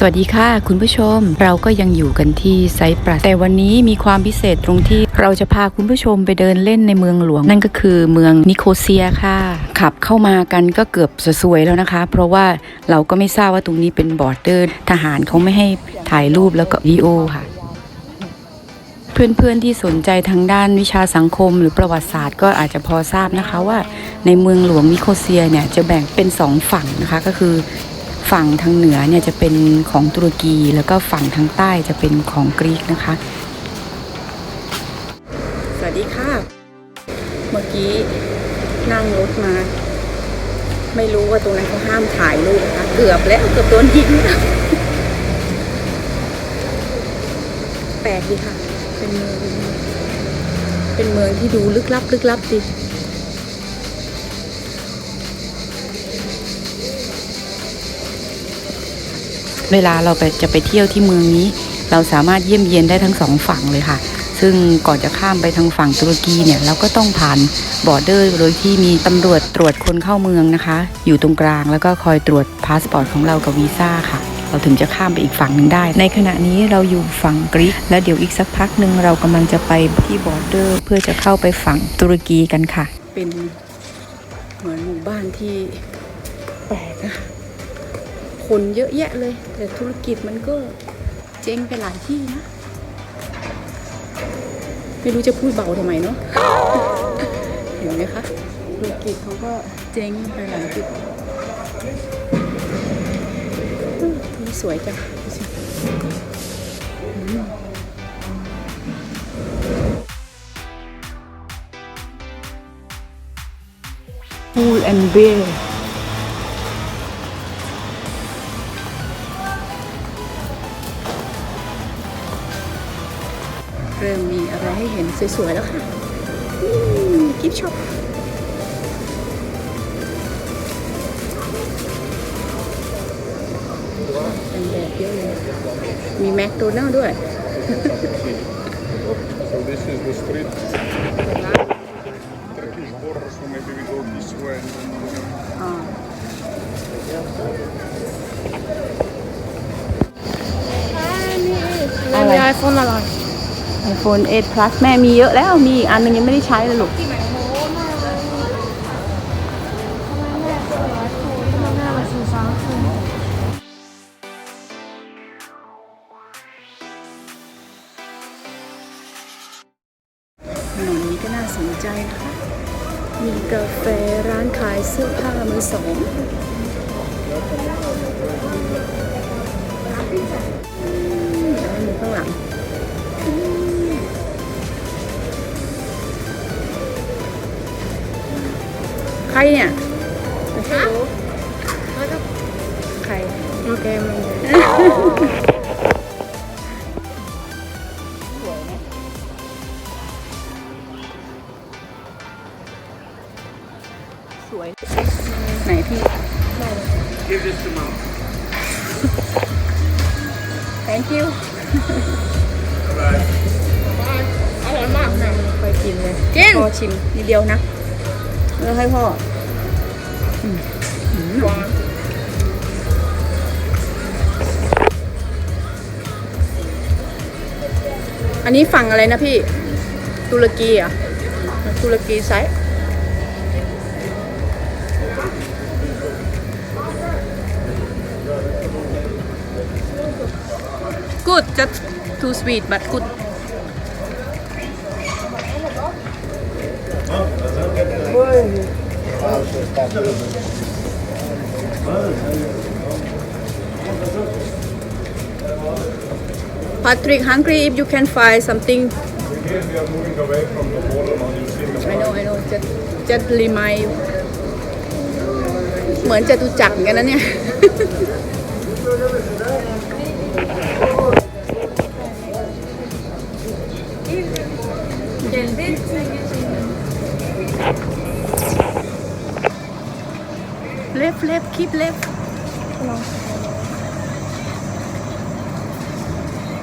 สวัสดีค่ะ คุณผู้ชม เราก็ยังอยู่กันที่ไซปรัสแต่วันนี้มีความพิเศษตรงที่เราจะพาคุณผู้ชมไปเดินเล่นในเมืองหลวง นั่นก็คือเมืองนิโคเซียค่ะ ขับเข้ามากันก็เกือบจะสวยแล้วนะคะ เพราะว่าเราก็ไม่ทราบว่าตรงนี้เป็นบอร์เดอร์ทหารเขาไม่ให้ถ่ายรูปแล้วก็วิดีโอค่ะเพื่อนๆที่สนใจทางด้านวิชาสังคมหรือประวัติศาสตร์ก็อาจจะพอทราบนะคะว่าในเมืองหลวงนิโคเซียเนี่ยจะแบ่งเป็นสองฝั่งนะคะก็คือ ฝั่งทางเหนือเนี่ยจะเป็นของตุรกี แล้วก็ฝั่งทางใต้จะเป็นของกรีกนะคะ สวัสดีค่ะ เมื่อกี้นั่งรถมา ไม่รู้ว่าตรงนั้นเขาห้ามถ่ายรูปนะคะเกือบแล้วเกือบโดนยิงแล้วแปลกดีค่ะ เป็นเมืองเป็นเมืองที่ดูลึกลับ ลึกลับดี เวลาเราไปจะไปเที่ยวที่เมืองนี้ เราสามารถเยี่ยมเยียนได้ทั้งสองฝั่งเลยค่ะ ซึ่งก่อนจะข้ามไปทางฝั่งตุรกีเนี่ยเราก็ต้องผ่านบอร์เดอร์โดยที่มีตำรวจตรวจคนเข้าเมืองนะคะ อยู่ตรงกลางแล้วก็คอยตรวจพาสปอร์ตของเรากับวีซ่าค่ะเราถึงจะข้ามไปอีกฝั่งหนึ่งได้ ในขณะนี้เราอยู่ฝั่งกรีก และเดี๋ยวอีกสักพักหนึ่งเรากำลังจะไปที่บอร์เดอร์ เพื่อจะเข้าไปฝั่งตุรกีกันค่ะ เป็นเหมือนหมู่บ้านที่แปลกอะ คนเยอะแยะเลย แต่ธุรกิจมันก็เจ๊งไปหลายที่นะ ไม่รู้จะพูดเบาทำไมเนาะเห็นไหมคะธุรกิจเขาก็เจ๊งไปหลายจุดอืมนี่สวยจังดูสิอืม Pool and Bear ริ่มมีอะไรให้เห็นสวยๆแล้วค่ะกิฟช็อปเป็นแบบเยอะเลยมีแมคโดนัลด์ด้วย So this is the street. Turkish border, so maybe we go this way. อ่าแล้วมีไอโฟนอะไร iPhone 8 Plus แม่มีเยอะแล้วมีอีกอันนึงยังไม่ได้ใช้เลยลูกหนโม้มากเลยทำไมแม่ซื้อไอโฟนทำไมแม่มาซื้อซัมซุงถนนนี้ก็น่าสนใจนะคะ มีกาแฟร้านขายเสื้อผ้ามือสอง รเนี่ยฮะใครโอเคมันสวย ไหนพี่ Give this to mom. thank you อร่อยมากนะไปกินเลยกินพ่อชิมนิดเดียวนะ เออให้พ่ออันนี้ฝั่งอะไรนะพี่ ตุรกีอะ ตุรกีไซส์ good just too sweet but good Patrick hungry if you can find something Again, we are moving away from the border now. You see the I know I know just just remind you เหมือนจตุจักรเหมือนกันนะเนี่ย เล็บเล็บคลิปเล็บ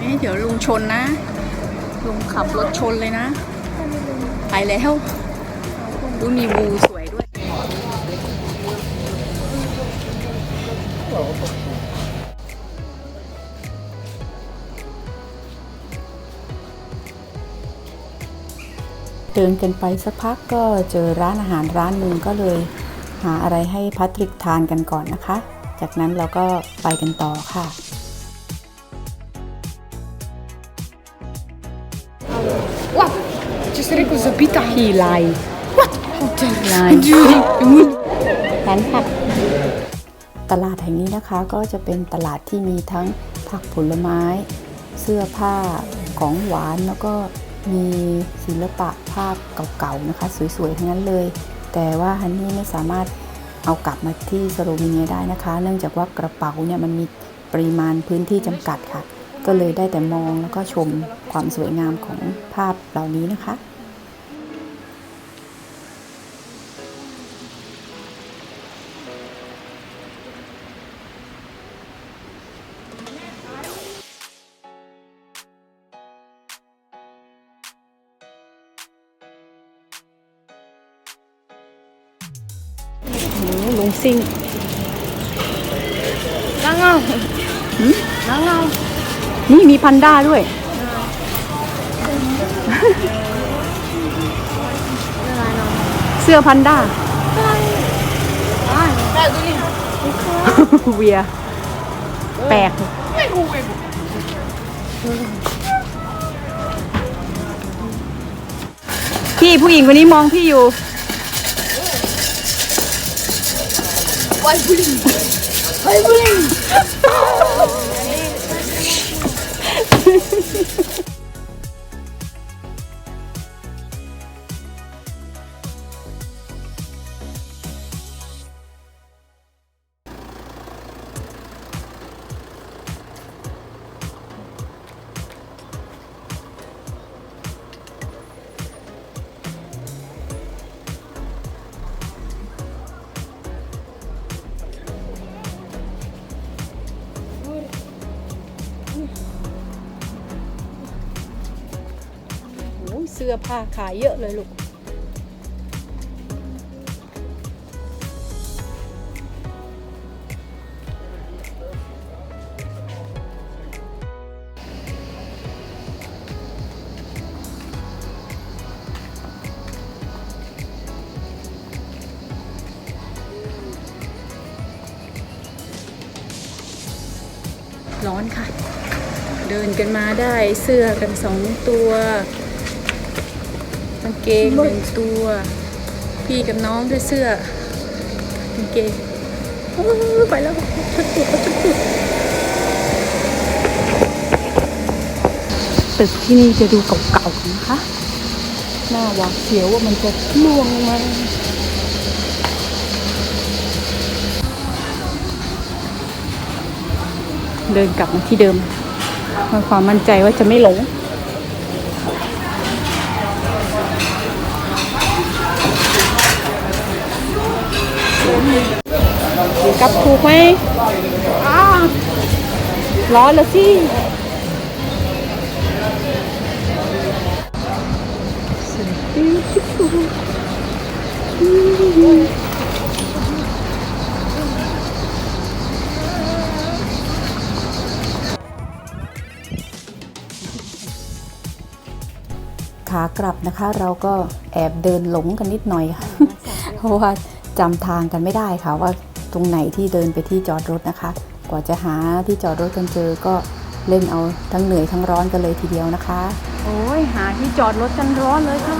นี่เดี๋ยวลุงชนนะ ลุงขับรถชนเลยนะ ไปแล้วดูมีบูสวยด้วย เดินกันไปสักพักก็เจอร้านอาหารร้านหนึ่งก็เลยาอะไรให้พัทริกทานกันก่อนนะคะ จากนั้นเราก็ไปกันต่อค่ะ Če si rekel zabita? พี่ไลน์ไลน์ร้านผักตลาดแห่งนี้นะคะก็จะเป็นตลาดที่มีทั้งผักผลไม้ เสื้อผ้าของหวานแล้วก็มีศิลปะภาพเก่าๆนะคะ สวยๆทั้งนั้นเลย แต่ว่าฮันนี่ไม่สามารถเอากลับมาที่สโลวีเนียได้นะคะ เนื่องจากว่ากระเป๋าเนี่ยมันมีปริมาณพื้นที่จำกัดค่ะ ก็เลยได้แต่มองแล้วก็ชมความสวยงามของภาพเหล่านี้นะคะ งซิ่ง Langal. Langal. นี่มีพันด้าด้วยเสื้อพันด้าเวียแปลกพี่ผู้หญิงคนนี้มองพี่อยู่ โอ้ยเสื้อผ้าขายเยอะเลยลูก ร้อนค่ะ เดินกันมาได้เสื้อกันสองตัวางเกงหนึ่งตัว พี่กับน้องด้วยเสื้อกางเกงไปแล้วชุดจุดตึกที่นี่จะดูเก่าๆนะคะ หน้าหวาดเสียวว่ามันจะล่วงลงมาเดินกลับมาที่เดิมมีความมั่นใจว่าจะไม่หลง กลับถูกไหมร้อนแล้วสิขากลับนะคะเราก็แอบเดินหลงกันนิดหน่อยค่ะเพราะว่าจำทางกันไม่ได้ค่ะว่า ตรงไหนที่เดินไปที่จอดรถนะคะ กว่าจะหาที่จอดรถกันเจอก็เล่นเอาทั้งเหนื่อยทั้งร้อนกันเลยทีเดียวนะคะ โอ้ยหาที่จอดรถกันร้อนเลยค่ะ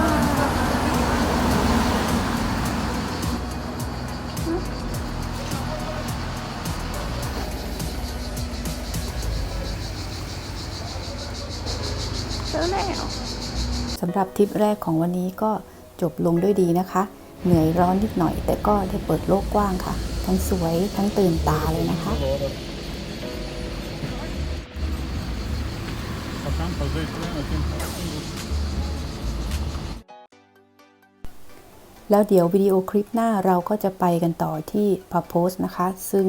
เจอแล้วสำหรับทริปแรกของวันนี้ก็จบลงด้วยดีนะคะ เหนื่อยร้อนนิดหน่อย แต่ก็ได้เปิดโลกกว้างค่ะ ทั้งสวยทั้งตื่นตาเลยนะคะ แล้วเดี๋ยววิดีโอคลิปหน้าเราก็จะไปกันต่อที่พาโพสนะคะ ซึ่ง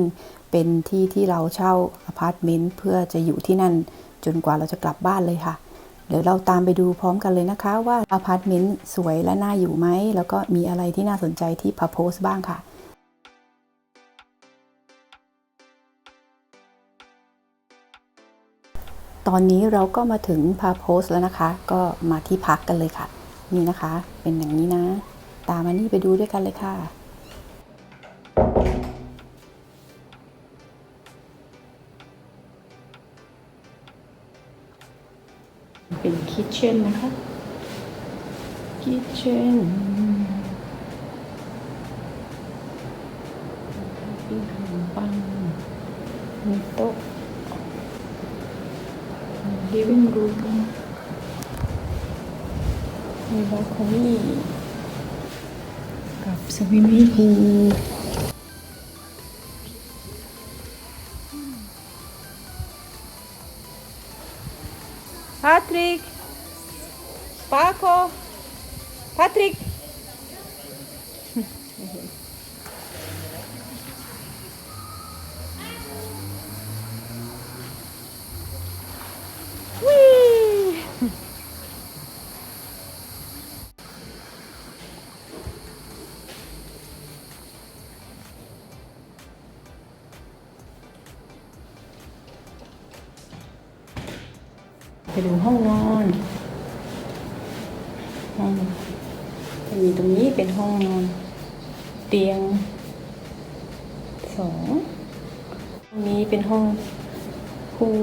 เป็นที่ที่เราเช่าอพาร์ตเมนต์เพื่อจะอยู่ที่นั่นจนกว่าเราจะกลับบ้านเลยค่ะเดี๋ยวเราตามไปดูพร้อมกันเลยนะคะ ว่าอพาร์ตเมนต์สวยและน่าอยู่ไหม แล้วก็มีอะไรที่น่าสนใจที่พาโพสบ้างค่ะ ตอนนี้เราก็มาถึงพาโพสแล้วนะคะ ก็มาที่พักกันเลยค่ะ นี่นะคะ เป็นอย่างนี้นะ ตามมานี่ไปดูด้วยกันเลยค่ะเป็นคิทเช่นนะคะ คิทเช่นปิ้งขนมปังมีโต๊ะ ลิวิ่งรูมมีบาลคอนี่กับสวิมมิ่งพูลพาทริกปาโคพาทริก ดูห้องนอนห้องจะมีตรงนี้เป็นห้องนอน เตียงสองตรงนี้เป็นห้องคู่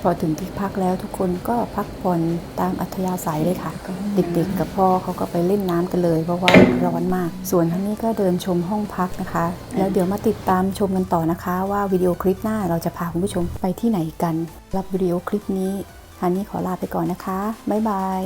พอถึงที่พักแล้วทุกคนก็พักผ่อนตามอัธยาศัยเลยค่ะ เด็กๆ กับพ่อเขาก็ไปเล่นน้ำกันเลย เพราะว่าร้อนมาก ส่วนทางนี้ก็เดินชมห้องพักนะคะ แล้วเดี๋ยวมาติดตามชมกันต่อนะคะ ว่าวิดีโอคลิปหน้าเราจะพาคุณผู้ชมไปที่ไหนกัน รับวิดีโอคลิปนี้ ฮันนี่ขอลาไปก่อนนะคะ บ๊ายบาย